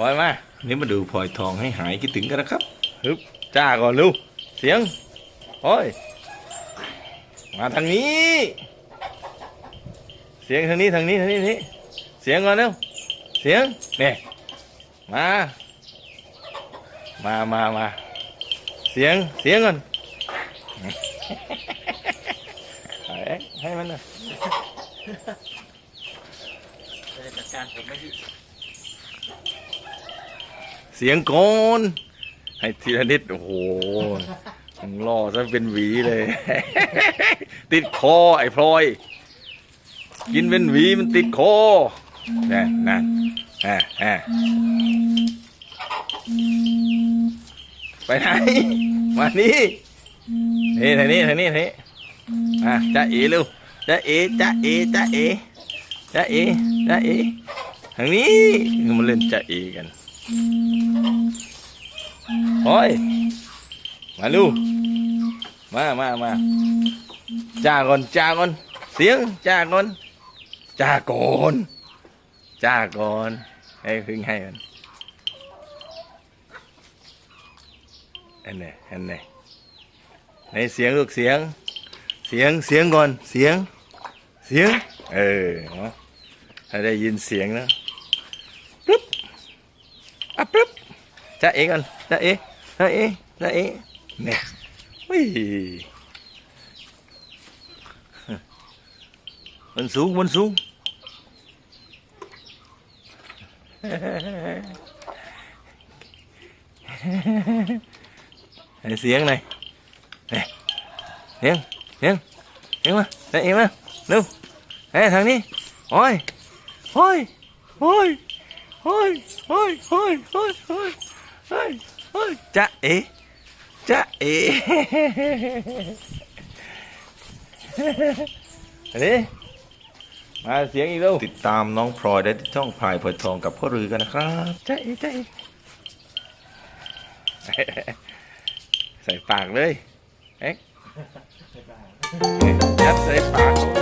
ลอยมานี่มาดูพลอยทองให้หายคิดถึงกันนะครับฮึบจ้าก่อนลูกเสียงโอ้ยมาทางนี้ เสียงทางนี้ทางนี้ทางนี้ทางนี้เสียงก่อนเร็วเสียงเนี่ยมามามามาเสียงเสียงก่อนเอาเอ๊ะให้มันนะจะจัดการผมไม่ดี เสียงโกนให้ทีละนิด โอ้โหมึงล่อซะเป็นหวีเลย ติดคอไอ้พลอย กินเป็นหวีมันติดคอนั่นนั่นอ่าอ่าไปไหน มานี่นี่ทางนี้ทางนี้ทางนี้อะจ้าเอเร็วจ้าเอจ้าเอจ้าเอจ้าเอจ้าเอทางนี้มาเล่นจ้าเอกัน โอ้ยมาลูกมามามาจ้าก่อนจ้าก่อนเสียงจ้าก่อนจ้าก่อนจ้าก่อนให้พึ่งให้มันอันไหนอันไหนในเสียงลูกเสียง เสียงเสียงก่อนเสียง เสียง เออให้ได้ยินเสียงนะปึ๊บอะปึ๊บจ้าเอกันจ้าเอจ้าเอจ้าเอเนี่ยวิ่มันสูงมันสูงให้เสียงหน่อนี่าจ้าเอ มาเร็วเฮ้ยทางนี้โอ้ยโอ้ยโอ้ยโอ้ยโอ้ยโอ้ยโจ๊ะเอ๋จ๊ะเอ๋อันนี้มาเสียงอีกแล้วติดตามน้องพลอยได้ที่ช่องพลายเผยทองกับพ่อรือกันนะครับจ๊ะเอ๋จ๊ะเอ๋ใส่ปากเลยเอ๊ะยัดใส่ปาก